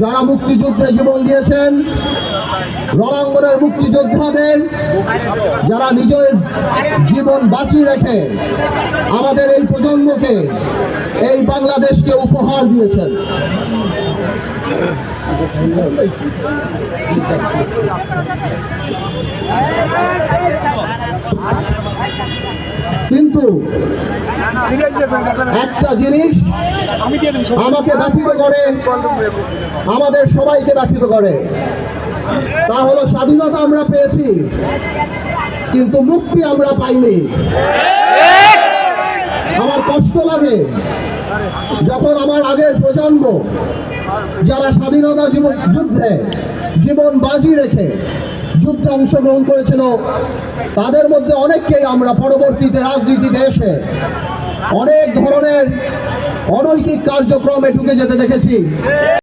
যারা মুক্তিযুদ্ধে জীবন দিয়েছেন, রণাঙ্গনের মুক্তিযোদ্ধাদের, যারা নিজের জীবন বাঁচিয়ে রেখে আমাদের এই প্রজন্মকে এই বাংলাদেশকে উপহার দিয়েছেন। কিন্তু একটা জিনিস আমাকে ব্যথিত করে। আমাদের সবাইকে ব্যথিত করে। তা হলো স্বাধীনতা আমরা পেয়েছি, কিন্তু মুক্তি আমরা পাইনি। আমার কষ্ট লাগে যখন আমার আগের প্রজন্ম যারা স্বাধীনতা জীবন যুদ্ধে জীবন বাজি রেখে যুদ্ধে অংশগ্রহণ করেছিল, তাদের মধ্যে অনেককেই আমরা পরবর্তীতে রাজনীতিতে এসে অনেক ধরনের অনৈতিক কার্যক্রমে ঢুকে যেতে দেখেছি।